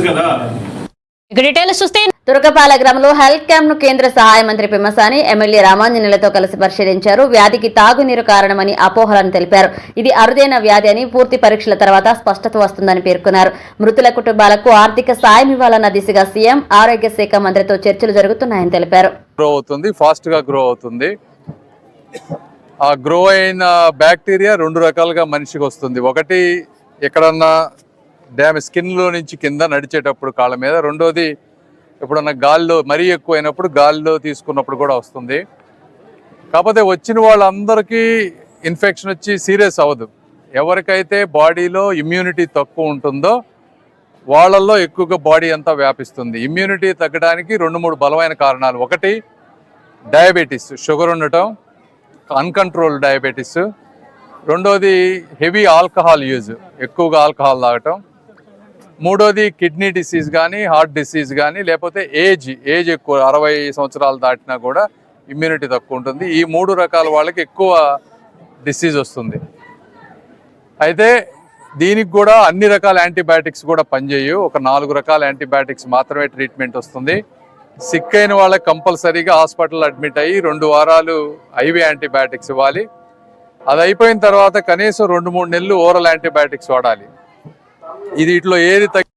తెలుసు కదా. ఇక డీటెయిల్స్ చూస్తే తురకపాల గ్రామంలో హెల్త్ క్యాంప్ను కేంద్ర సహాయ మంత్రి పెమ్మసాని ఎమ్మెల్యే రామాంజనేయులతో కలిసి పరిశీలించారు. వ్యాధికి తాగునీరు కారణమని అపోహలను తెలిపారు. ఇది అరుదైన వ్యాధి అని పూర్తి పరీక్షల తర్వాత స్పష్టత వస్తుందని పేర్కొన్నారు. మృతుల కుటుంబాలకు ఆర్థిక సాయం ఇవ్వాలన్న దిశగా సీఎం ఆరోగ్య శాఖ మంత్రితో చర్చలు జరుగుతున్నాయని తెలిపారు. గ్రో అవుతుంది ఫాస్ట్గా గ్రో అవుతుంది. ఆ గ్రో అయిన బ్యాక్టీరియా రెండు రకాలుగా మనిషికి వస్తుంది. ఒకటి ఎక్కడన్నా డ్యామ్ స్కిన్లో నుంచి కింద నడిచేటప్పుడు కాళ్ళ మీద. రెండోది ఎప్పుడన్నా గాల్లో మరీ ఎక్కువైనప్పుడు గాల్లో తీసుకున్నప్పుడు కూడా వస్తుంది. కాకపోతే వచ్చిన వాళ్ళందరికీ ఇన్ఫెక్షన్ వచ్చి సీరియస్ అవ్వదు. ఎవరికైతే బాడీలో ఇమ్యూనిటీ తక్కువ ఉంటుందో వాళ్ళల్లో ఎక్కువగా బాడీ అంతా వ్యాపిస్తుంది. ఇమ్యూనిటీ తగ్గడానికి రెండు మూడు బలమైన కారణాలు. ఒకటి డయాబెటీస్ షుగర్ ఉండటం అన్కంట్రోల్ డయాబెటీస్. రెండోది హెవీ ఆల్కహాల్ యూజ్ ఎక్కువగా ఆల్కహాల్ తాగటం. మూడోది కిడ్నీ డిసీజ్ కానీ హార్ట్ డిసీజ్ కానీ లేకపోతే ఏజ్ ఏజ్ ఎక్కువ అరవై సంవత్సరాలు దాటినా కూడా ఇమ్యూనిటీ తక్కువ ఉంటుంది. ఈ మూడు రకాల వాళ్ళకి ఎక్కువ డిసీజ్ వస్తుంది. అయితే దీనికి కూడా అన్ని రకాల యాంటీబయాటిక్స్ కూడా పనిచేయవు. ఒక నాలుగు రకాల యాంటీబయాటిక్స్ మాత్రమే ట్రీట్మెంట్ వస్తుంది. సిక్ అయిన వాళ్ళకి కంపల్సరీగా హాస్పిటల్ అడ్మిట్ అయ్యి రెండు వారాలు ఐవి యాంటీబయాటిక్స్ ఇవ్వాలి. అది అయిపోయిన తర్వాత కనీసం రెండు మూడు నెలలు ఓరల్ యాంటీబయాటిక్స్ వాడాలి. ఇది ఇట్లా ఏది తగ్గి